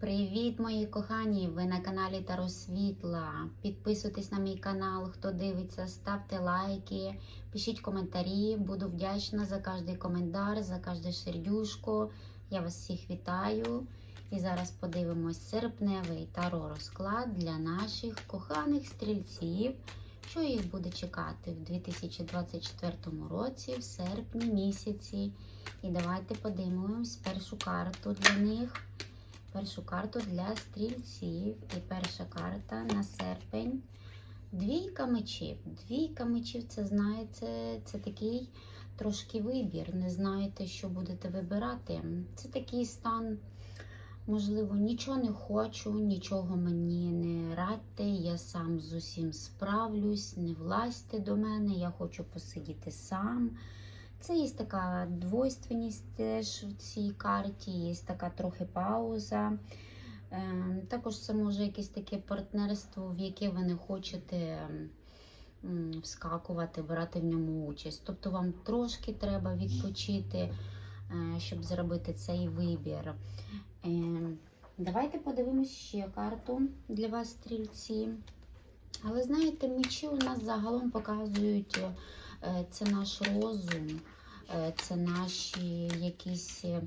Привіт, мої кохані! Ви на каналі Таро Світла. Підписуйтесь на мій канал, хто дивиться, ставте лайки, пишіть коментарі. Буду вдячна за кожний коментар, за кожне сердюшко. Я вас всіх вітаю. І зараз подивимось серпневий таро розклад для наших коханих стрільців, що їх буде чекати в 2024 році, в серпні місяці. І давайте подивимось першу карту для них. Першу карту для стрільців. І перша карта на серпень. Двійка мечів. Двійка мечів, це знаєте, це такий трошки вибір. Не знаєте, що будете вибирати. Це такий стан, можливо, нічого не хочу, нічого мені не радьте, я сам з усім справлюсь, не влазьте до мене, я хочу посидіти сам. Це є така двойственність теж в цій карті, є така трохи пауза. Е, Також це може якесь таке партнерство, в яке ви не хочете вскакувати, брати в ньому участь. Тобто вам трошки треба відпочити, е, щоб зробити цей вибір. Е, Давайте подивимось ще карту для вас, стрільці. Але знаєте, мечі у нас загалом показують. Е, це наш розум, е, це наші якісь е,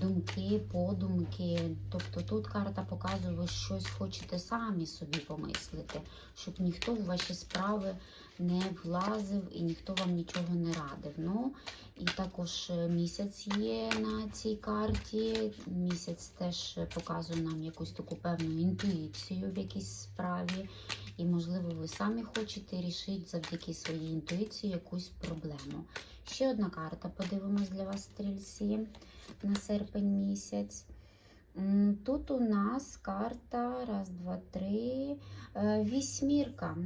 думки, подумки. Тобто тут карта показує, ви щось хочете самі собі помислити, щоб ніхто в ваші справи не влазив і ніхто вам нічого не радив. Ну, і також місяць є на цій карті. Місяць теж показує нам якусь таку певну інтуїцію в якійсь справі. І, можливо, ви самі хочете рішити завдяки своїй інтуїції якусь проблему. Ще одна карта. Подивимось для вас, стрільці, на серпень місяць. Тут у нас карта, раз, два, три, е, вісьмірка.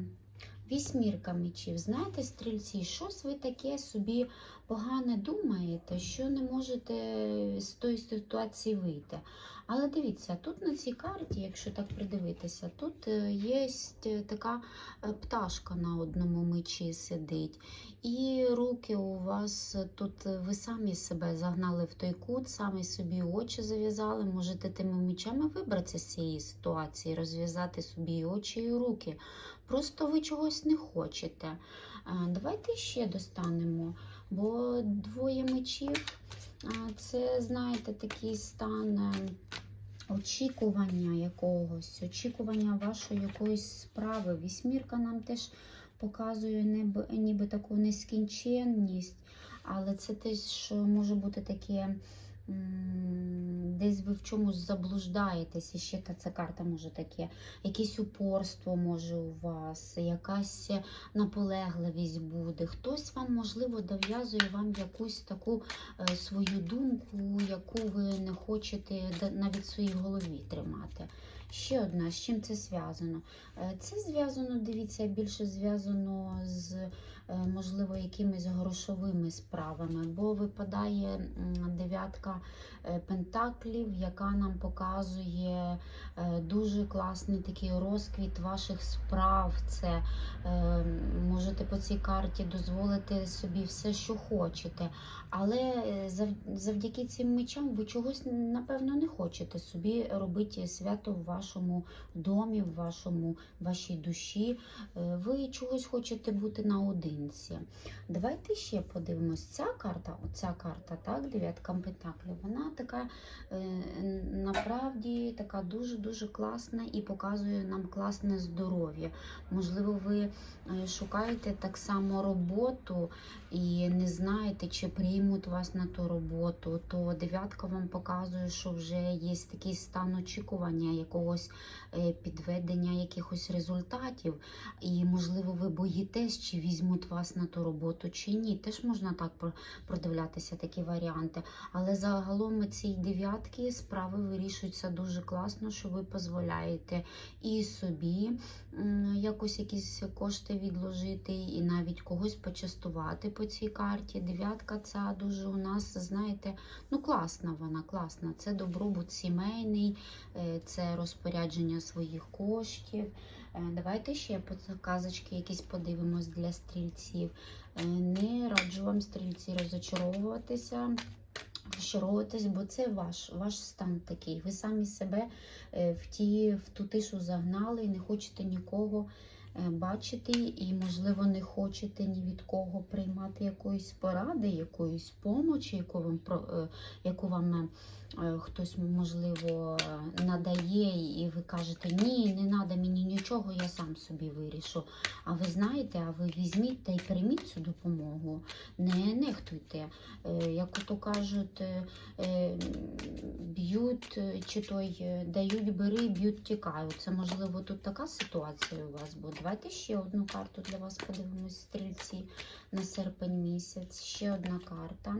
Вісьмірка мечів. Знаєте, стрільці, щось ви таке собі погане думаєте, що не можете з тої ситуації вийти. Але дивіться, тут на цій карті, якщо так придивитися, тут е, є така е, пташка на одному мечі сидить. І руки у вас тут е, ви самі себе загнали в той кут, самі собі очі зав'язали. Можете тими мечами вибратися з цієї ситуації, розв'язати собі очі і руки. Просто ви чогось не хочете. Е, Давайте ще достанемо, бо двоє мечів е, це, знаєте, такий стан е, очікування якогось, очікування вашої якоїсь справи. Вісьмірка нам теж показує ніби, ніби таку нескінченність, але це теж може бути таке. Десь ви в чомусь заблуждаєтесь, і ще та ця карта може таке, якесь упорство може у вас, якась наполегливість буде. Хтось вам, можливо, дов'язує вам якусь таку е, свою думку, яку ви не хочете навіть в своїй голові тримати. Ще одна, з чим це зв'язано? Е, Це зв'язано, дивіться, більше зв'язано з, можливо, якимись грошовими справами, бо випадає дев'ятка е, пентаклів, яка нам показує е, дуже класний такий розквіт ваших справ. Це е, можете по цій карті дозволити собі все, що хочете. Але е, завдяки цим мечам ви чогось, напевно, не хочете собі робити свято в вашому домі, в вашому, вашій душі. Е, Ви чогось хочете бути наодинці. Давайте ще подивимось. Ця карта, оця карта, так, дев'ятка пентаклів, вона така е, направді така дуже-дуже класна і показує нам класне здоров'я. Можливо, ви е, шукаєте так само роботу і не знаєте, чи приймуть вас на ту роботу, то дев'ятка вам показує, що вже є такий стан очікування якогось е, підведення якихось результатів. І, можливо, ви боїтесь, чи візьмуть вас на ту роботу, чи ні. Теж можна так продивлятися такі варіанти. Але загалом ці дев'ятки справи вирішуються дуже класно, що ви дозволяєте і собі якось якісь кошти відложити, і навіть когось почастувати по цій карті. Дев'ятка ця дуже у нас, знаєте, ну класна вона, класна. Це добробут сімейний, е, це розпорядження своїх коштів. Е, Давайте ще казочки якісь подивимось для стрільців. Е, Не раджу вам стрільці розочаровуватися. розчаровуватись, бо це ваш, ваш стан такий. Ви самі себе е, в, ті, в ту тишу загнали і не хочете нікого е, бачити, і, можливо, не хочете ні від кого приймати якоїсь поради, якоїсь помочі, яку вам, е, яку вам е, хтось, можливо, надає, і ви кажете, ні, не треба мені нічого, я сам собі вирішу. А ви знаєте, а ви візьміть та й прийміть цю допомогу. Не нехтуйте. Як ото кажуть, б'ють чи той дають, бери, б'ють, тікають. Це можливо тут така ситуація у вас буде. Давайте ще одну карту для вас подивимось, стрільці на серпень місяць. Ще одна карта.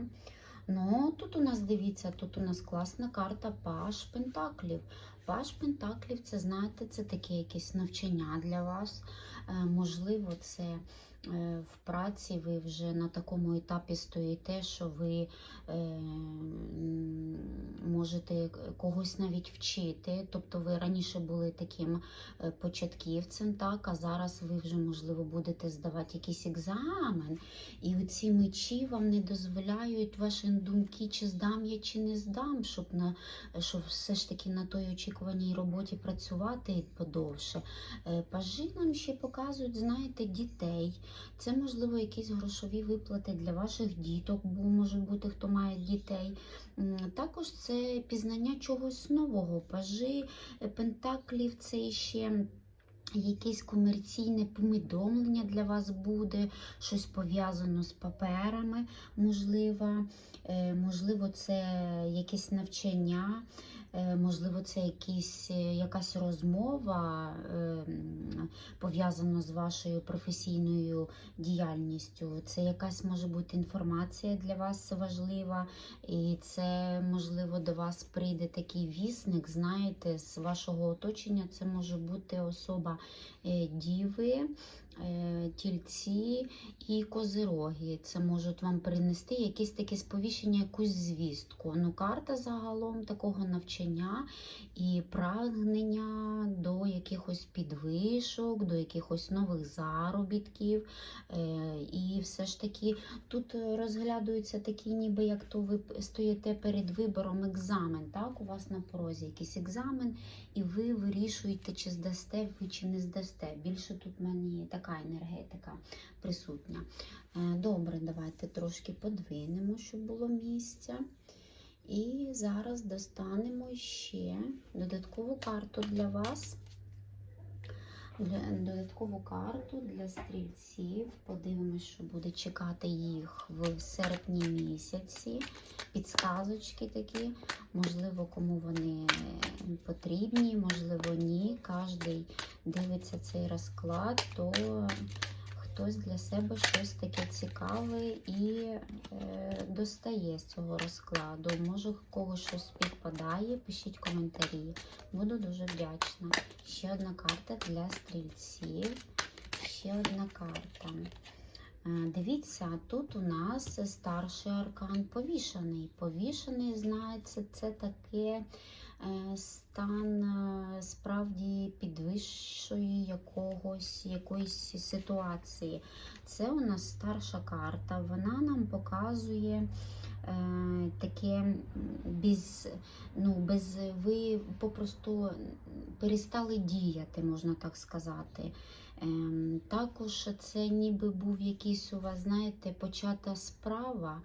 Ну, тут у нас дивіться, тут у нас класна карта Паш Пентаклів. Паш Пентаклів, це знаєте, це таке якесь навчання для вас. Е, можливо, це в праці ви вже на такому етапі стоїте, що ви е, можете когось навіть вчити. Тобто ви раніше були таким е, початківцем, так, а зараз ви вже, можливо, будете здавати якийсь екзамен, і оці мечі вам не дозволяють ваші думки, чи здам я, чи не здам, щоб на щоб все ж таки на той очікуваній роботі працювати подовше. Е, Пажі нам ще показують, знаєте, дітей. Це, можливо, якісь грошові виплати для ваших діток, бо може бути, хто має дітей. Також це пізнання чогось нового. Пажи е, Пентаклів це ще. Якесь комерційне повідомлення для вас буде, щось пов'язано з паперами, можливо, Е, можливо, це якесь навчання, можливо, це якісь, е, якась розмова е, пов'язана з вашою професійною діяльністю. Це якась може бути інформація для вас важлива, і це, можливо, до вас прийде такий вісник, знаєте, з вашого оточення. Це може бути особа е, діви. Е, Тільці і козироги. Це можуть вам принести якесь таке сповіщення, якусь звістку. Ну, карта загалом такого навчання і прагнення до якихось підвишок, до якихось нових заробітків. Е, І все ж таки тут розглядаються такі, ніби як то ви стоїте перед вибором екзамен. Так, у вас на порозі якийсь екзамен, і ви вирішуєте, чи здасте ви, чи не здасте. Більше тут в мене така енергетика присутня. Е, Добре, давайте трошки подвинемо, щоб було місця. І зараз достанемо ще додаткову карту для вас. Для- Додаткову карту для стрільців. Подивимось, що буде чекати їх в серпні місяці. Підсказочки такі. Можливо, кому вони потрібні, можливо, ні. Кожен дивиться цей розклад, то хтось для себе щось таке цікаве і е, достає з цього розкладу. Може, когось щось підпадає, пишіть коментарі. Буду дуже вдячна. Ще одна карта для стрільців. Ще одна карта. Е, Дивіться, тут у нас старший аркан повішений. Повішений, знається, це таке стан е, справді підвищої якогось, якоїсь ситуації. Це у нас старша карта. Вона нам показує е, таке без, ну, без ви попросту перестали діяти, можна так сказати. Ем, також це ніби був якийсь у вас, знаєте, почата справа,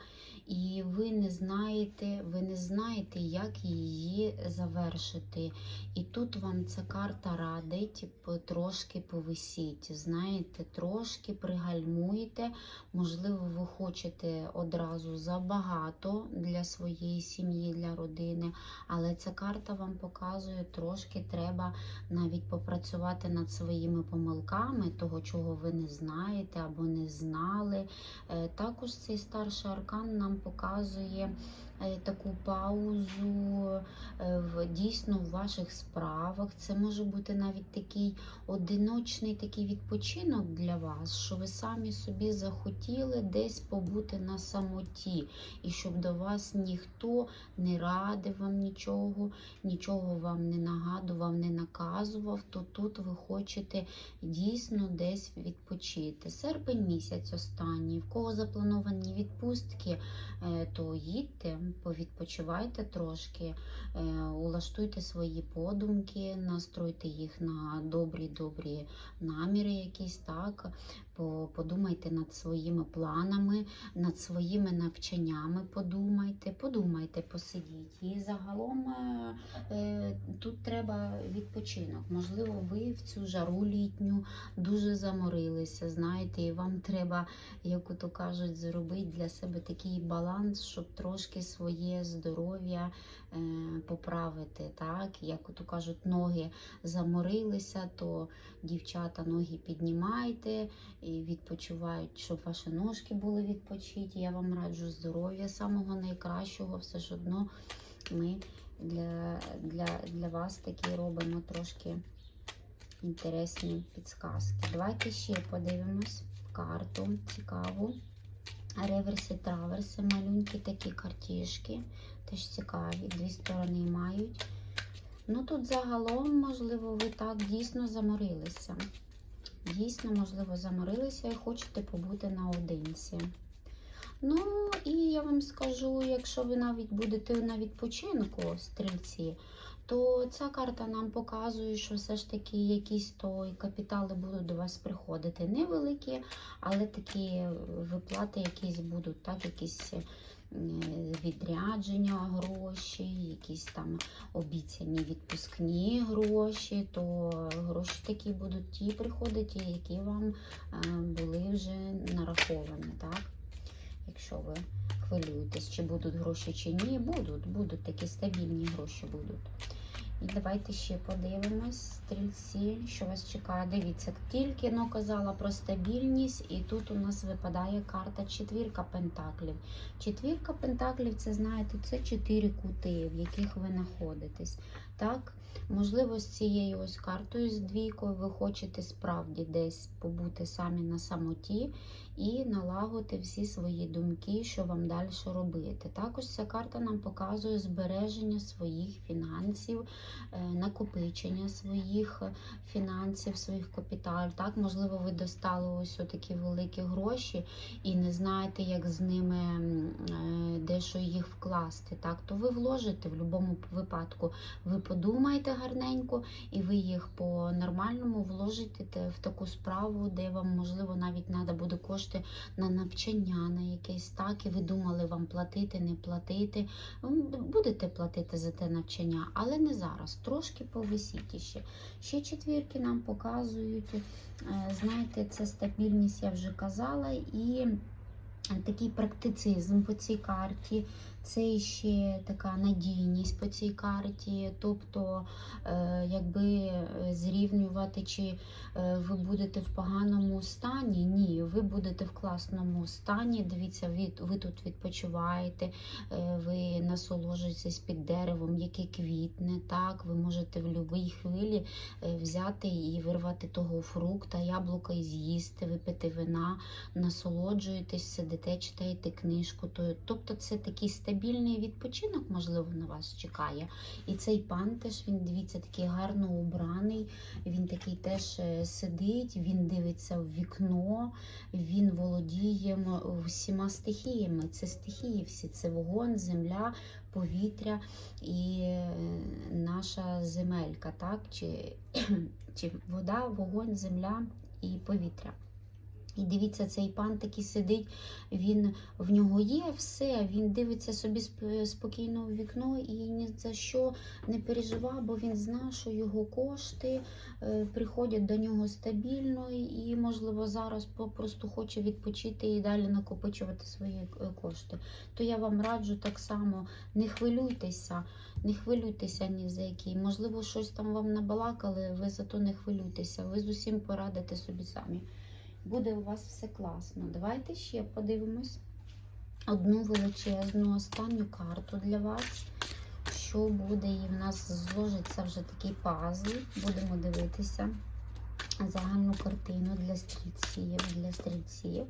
і ви не знаєте, ви не знаєте, як її завершити. І тут вам ця карта радить трошки повисіть, знаєте, трошки пригальмуєте. Можливо, ви хочете одразу забагато для своєї сім'ї, для родини, але ця карта вам показує, трошки треба навіть попрацювати над своїми помилками, того, чого ви не знаєте або не знали. Е, Також цей старший аркан нам показує таку паузу, е, в в дійсно в ваших справах. Це може бути навіть такий одиночний такий відпочинок для вас, що ви самі собі захотіли десь побути на самоті, і щоб до вас ніхто не радив вам нічого, нічого вам не нагадував, не наказував, то тут ви хочете дійсно десь відпочити. Серпень місяць останній, в кого заплановані відпустки, е, то їдьте, повідпочивайте трошки, е, улаштуйте свої подумки, настройте їх на добрі-добрі наміри, якісь так. По- Подумайте над своїми планами, над своїми навчаннями. Подумайте, подумайте, посидіть. І загалом е, е, тут треба відпочинок. Можливо, ви в цю жару літню дуже заморилися. Знаєте, і вам треба, як то кажуть, зробити для себе такий баланс, щоб трошки своє здоров'я е, поправити. Так, як то кажуть, ноги заморилися, то дівчата ноги піднімайте відпочивають, щоб ваші ножки були відпочиті. Я вам раджу здоров'я, самого найкращого, все ж одно ми для, для, для вас такі робимо трошки інтересні підсказки. Давайте ще подивимось карту цікаву. Реверси, траверси, малюнки, такі картішки. Теж цікаві, дві сторони мають. Ну тут загалом, можливо, ви так дійсно заморилися. Дійсно, можливо, заморилися і хочете побути наодинці. Ну, і я вам скажу, якщо ви навіть будете на відпочинку, стрільці, то ця карта нам показує, що все ж таки якісь то капітали будуть до вас приходити. Невеликі, але такі виплати якісь будуть, так, якісь відрядження гроші, якісь там обіцяні відпускні гроші, то гроші такі будуть ті приходити, які вам е, були вже нараховані, так? Якщо ви хвилюєтесь, чи будуть гроші чи ні, будуть, будуть такі стабільні гроші будуть. І давайте ще подивимось, стрільці, що вас чекає. Дивіться, тільки но казала про стабільність, і тут у нас випадає карта четвірка пентаклів. Четвірка пентаклів це, знаєте, це чотири кути, в яких ви знаходитесь. Так, можливо, з цією ось картою, з двійкою, ви хочете справді десь побути самі на самоті і налагодити всі свої думки, що вам далі робити. Також ця карта нам показує збереження своїх фінансів, е, накопичення своїх фінансів, своїх капіталів. Так, можливо, ви достали ось такі великі гроші і не знаєте, як з ними е, дещо їх вкласти. Так, то ви вложите в будь-якому випадку. Ви подумаєте гарненько, і ви їх по-нормальному вложите в таку справу, де вам, можливо, навіть треба буде кошти на навчання, на якесь так, і ви думали вам платити, не платити. Будете платити за те навчання, але не зараз. Трошки повисіть ще. Ще четвірки нам показують. е, Знаєте, це стабільність, я вже казала, і такий практицизм по цій карті. Це ще така надійність по цій карті, тобто е, якби е, зрівнювати, чи е, ви будете в поганому стані. Ні, ви будете в класному стані. Дивіться, ви, тут відпочиваєте, ви насолоджуєтесь під деревом, яке квітне. Так, ви можете в будь-якій хвилі взяти і вирвати того фрукта, яблука і з'їсти, випити вина, насолоджуєтесь, сидите, читаєте книжку. Тобто це такий стабільний відпочинок, можливо, на вас чекає. І цей пан теж він дивіться такий гарно убраний. Він такий теж е, сидить, він дивиться в вікно, він володіє всіма стихіями. Це стихії всі, це вогонь, земля, повітря і е, наша земелька, так? Чи, чи вода, вогонь, земля і повітря. І дивіться, цей пан такий сидить, він в нього є все, він дивиться собі сп- спокійно в вікно і ні за що не переживав, бо він знає, що його кошти е, приходять до нього стабільно, і, можливо, зараз попросту хоче відпочити і далі накопичувати свої е, кошти. То я вам раджу так само, не хвилюйтеся, не хвилюйтеся ні за який. Можливо, щось там вам набалакали, ви зато не хвилюйтеся, ви з усім порадите собі самі. Буде у вас все класно. Давайте ще подивимось одну величезну останню карту для вас. що буде, і в нас зложиться вже такий пазл. Будемо дивитися загальну картину для стрільців. Для стрільців.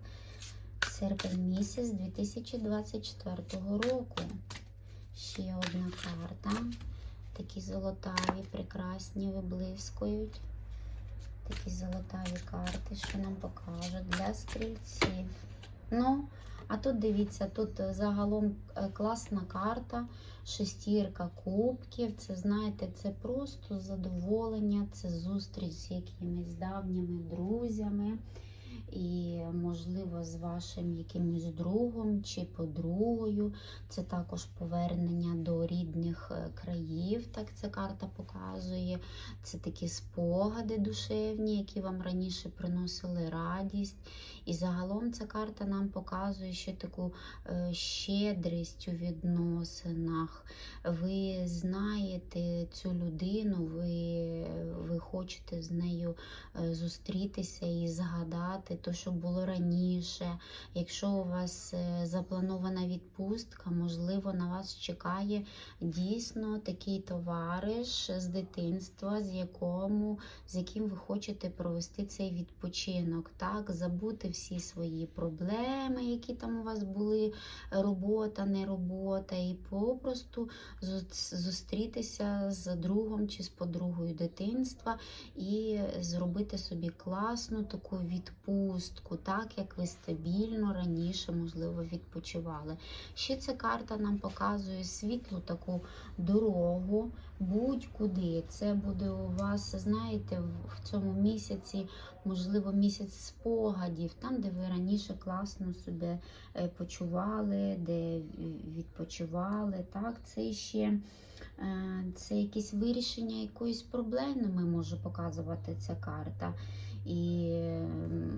Серпень місяць 2024 року. Ще одна карта. Такі золотаві, прекрасні, виблискують. Такі золотаві карти, що нам покажуть для стрільців. Ну, а тут дивіться, тут е, загалом е, класна карта, шестірка кубків. Це, знаєте, це просто задоволення, це зустріч з якимись давніми друзями. І, можливо, з вашим якимось другом чи подругою. Це також повернення до рідних е, країв, так ця карта показує. Це такі спогади душевні, які вам раніше приносили радість. І загалом ця карта нам показує ще таку е, щедрість у відносинах. Ви знаєте цю людину, ви, ви хочете з нею е, зустрітися і згадати те, що було раніше. Якщо у вас е, запланована відпустка, можливо, на вас чекає дійсно такий товариш з дитинства, з якому, з яким ви хочете провести цей відпочинок. Так, забути всі свої проблеми, які там у вас були, робота, не робота, і попросту зустрітися з другом чи з подругою дитинства і зробити собі класну таку відпустку, так як ви стабільно раніше, можливо, відпочивали. Ще ця карта нам показує світлу таку дорогу будь-куди. Це буде у вас, знаєте, в- цьому місяці, можливо, місяць спогадів, там, де ви раніше класно себе е, почували, де відпочивали. Так, це ще е, це якесь вирішення якоїсь проблеми може показувати ця карта. І,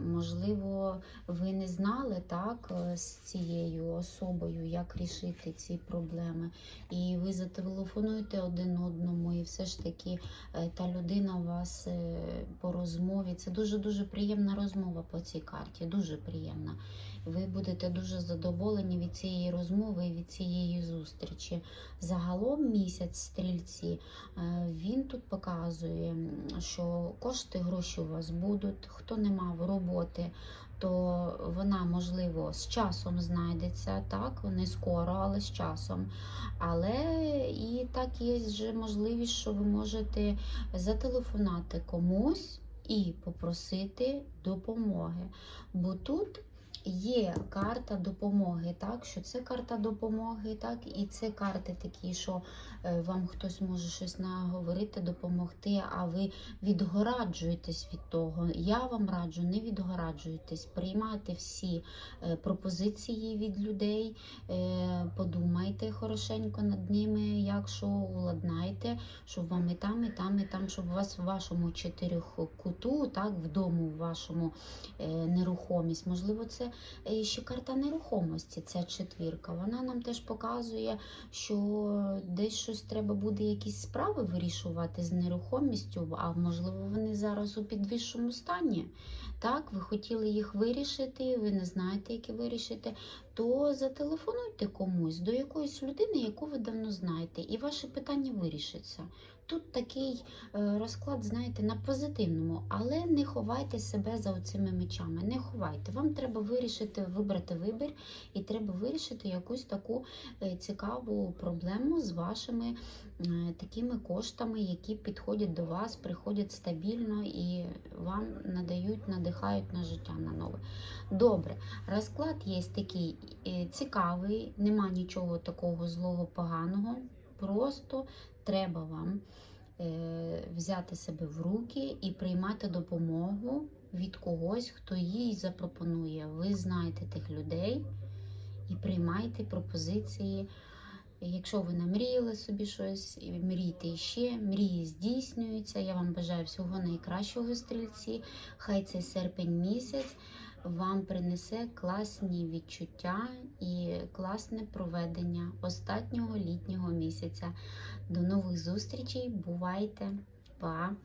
можливо, ви не знали так е, з цією особою, як рішити ці проблеми. І ви зателефонуєте один одному, і все ж таки е, та людина у вас е, по розмові. Це дуже-дуже приємна розмова по цій карті, дуже приємна. Ви будете дуже задоволені від цієї розмови і від цієї зустрічі. Загалом місяць стрільці е, він тут показує, що кошти гроші у вас будуть. Хто не мав роботи, то вона, можливо, з часом знайдеться, так, не скоро, але з часом. Але і так є можливість, що ви можете зателефонувати комусь і попросити допомоги. Бо тут є карта допомоги, так, що це карта допомоги, так, і це карти такі, що е, вам хтось може щось наговорити, допомогти, а ви відгораджуєтесь від того. Я вам раджу, не відгораджуйтесь, приймайте всі е, пропозиції від людей, е, подумайте хорошенько над ними, як що уладнайте, щоб вам і там, і там, і там, щоб у вас в вашому чотирьохкуту, так, вдома в вашому нерухомість. Можливо, це ще карта нерухомості, ця четвірка. Вона нам теж показує, що десь щось треба буде якісь справи вирішувати з нерухомістю, а можливо, вони зараз у підвищому стані. Так, ви хотіли їх вирішити, ви не знаєте, які вирішити, то зателефонуйте комусь до якоїсь людини, яку ви давно знаєте, і ваше питання вирішиться. Тут такий е, розклад, знаєте, на позитивному, але не ховайте себе за оцими мечами. Не ховайте. Вам треба вирішити, вибрати вибір, і треба вирішити якусь таку е, цікаву проблему з вашими е, такими коштами, які підходять до вас, приходять стабільно і вам надають, надихають на життя на нове. Добре, розклад є такий цікавий, нема нічого такого злого, поганого. Просто треба вам е, взяти себе в руки і приймати допомогу від когось, хто їй запропонує. Ви знаєте тих людей і приймайте пропозиції. Якщо ви намріяли собі щось, мрійте ще, мрії здійснюються. Я вам бажаю всього найкращого стрільці. Хай цей серпень місяць вам принесе класні відчуття і класне проведення останнього літнього місяця. До нових зустрічей. Бувайте! Па!